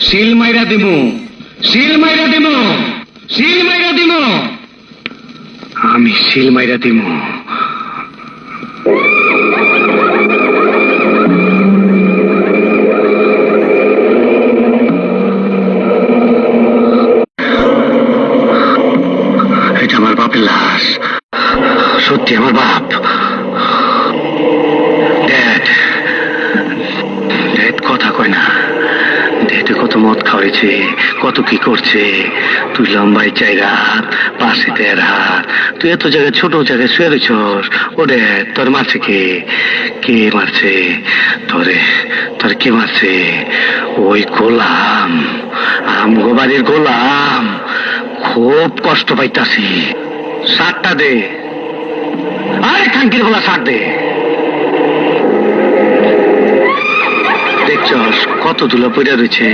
শিল মাইরা দিব শিল মাইরা দিব শিল মাইরা দিব আমি শিল মাইরা দিব এটা আমার বাপের লাশ। সত্যি আমার বাপ। মদ খাওয়াইছে, কত কি করছে, তুই লম্বাই রাত পাশে দেড় হাত, তুই এত জায়গায় ছোট জায়গায় শুয়ে ও ড্যাড তোর মারছে কে? কে মারছে? তোরে, তোর কে মারছে? ওই গোলাম, আমগো বাড়ির গোলাম, খুব কষ্ট পাইতাছি। সাতটা দে। আরে খাঙ্কির গোলা সার দে। কত ধুলা পড়ে রয়েছে